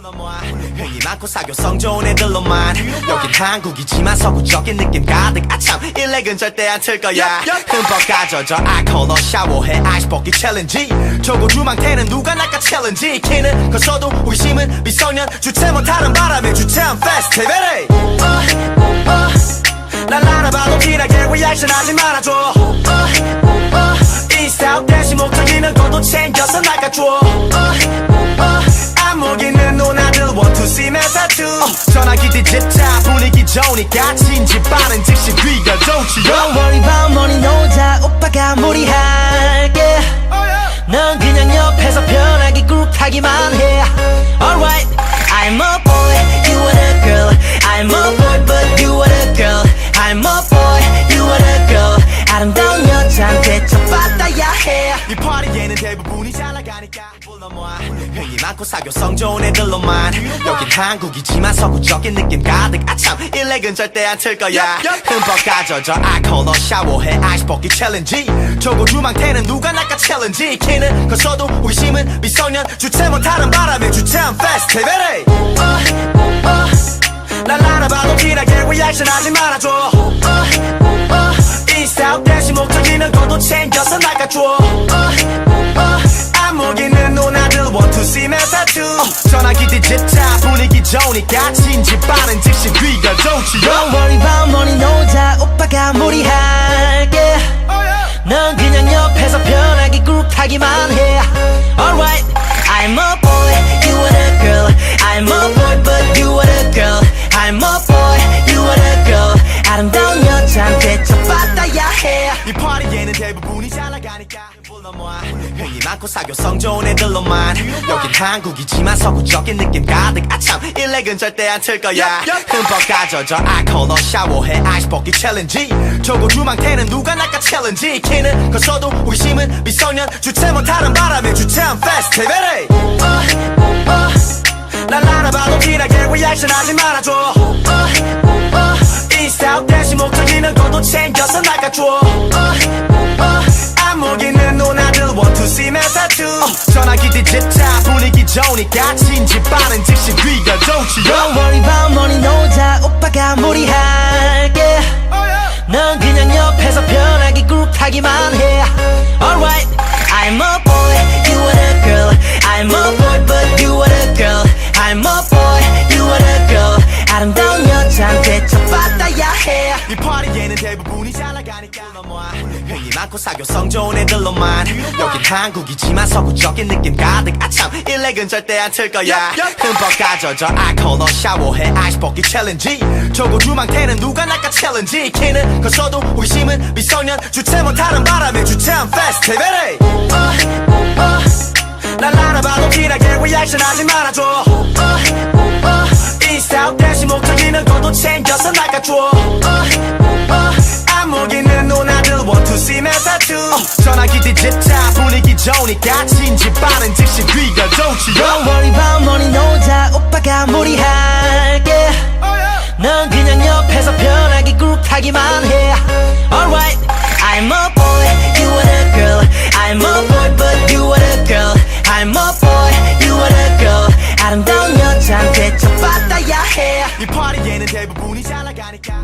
흥이 많고 사교성 좋은 애들로만. 여긴 한국이지만 서구적인 느낌 가득 아참 일렉은 절대 안 틀 거야. 흠뻑 가져져 알코올로 샤워해. 아이스 벗기 챌린지 저고 주망태는 누가 낚아 챌린지 키는 커서도 호기심은 미성년. 주체 못하는 바람에 주체한 페스티벌에 날 알아봐도 진하게 리액션 하지 말아줘. 인스타 대신 목적이는 것도 챙겨서 낚아줘 two 전화기 디지타 분위기 좋으니까 진지 빠른 즉시 귀가 좋지 Don't worry about money 노자 오빠가 무리할게 넌 그냥 옆에서 편하게 꾹하기만 해 Alright I'm a boy, you are a girl I'm a boy but you are a girl I'm a boy, you are a girl 아름다운 여자한테 척받아야 해이 파티에는 대부분이 많고 사교성 좋은 애들로만. 여긴 한국이지만 서구적인 느낌 가득. 아참. 일렉은 절대 안 틀 거야. 흠뻑 가져져 알코올로 샤워해 아이스 벗기 챌린지 저고 주망태는 누가 낚아 챌린지 키는 커서도 호기심은 미성년. 주체 못하는 바람에 주체한 페스티벌에 날 알아봐도 진하게 리액션 하지 말아줘 two 전화기 디지타 분위기 좋으니까 빠른 즉시 귀가 좋지 Don't worry about money 노자 오빠가 무리할게 넌 그냥 옆에서 편하게 꾹하기만 해 Alright I'm a boy, you are a girl I'm a boy but you are a girl I'm a boy, you are a girl 아름다운 여 자한테 척받아야 해이 파티에는 대부분이 잘 나가니까. 불러모아 흥이 많고 사교성 좋은 애들로만. 여긴 한국이지만 서구적인 느낌 가득. 아참 일렉은 절대 안 틀 거야. 흠뻑 가져져 알코올로 샤워해. 아이스 벗기 챌린지. 저고 주망태는 누가 낚아 챌린지. 키는 커서도 호기심은 미성년. 주체 못하는 바람에 주체한 페스티벌에 날 알아봐도 진하게 리액션 하지 말아줘 인스타 대신 목적이는 것도 챙겨서 낚아줘. 안무기는 누나들 one two see 메타 two 전화기 디지타 분위기 좋으니까 진지 빠른 즉시 귀가 좋지 Don't worry about money 노자 오빠가 무리할게. 넌 그냥 옆에서 편하게 꾹하기만 해. Alright I'm a 흥이 많고 사교성 좋은 애들로만. 여긴 한국이지만 서구적인 느낌 가득. 아참 일렉은 절대 안 틀 거야. 흠뻑 가져져 알코올로 샤워해. 아이스 벗기 챌린지. 저고 주망태는 누가 낚아 챌린지. 키는 커서도 호기심은 미성년. 주체 못하는 바람에 주체한 페스티벌에 날 알아봐도 진하게 리액션 하지 말아줘. 인스타 대신 목적이는 것도 챙겨서 낚아줘 어, 전화기 뒤집자 분위기 좋으니까 친지 빠른 즉시 귀가 좋지요 Don't worry about money 노자 오빠가 무리할게 넌 그냥 옆에서 편하게 굴하기만 해 Alright I'm a boy you are a girl I'm a boy but you are a girl I'm a boy you are a girl 아름다운 여자한테 쳐받아야 해이 파티에는 대부분이 잘 나가니까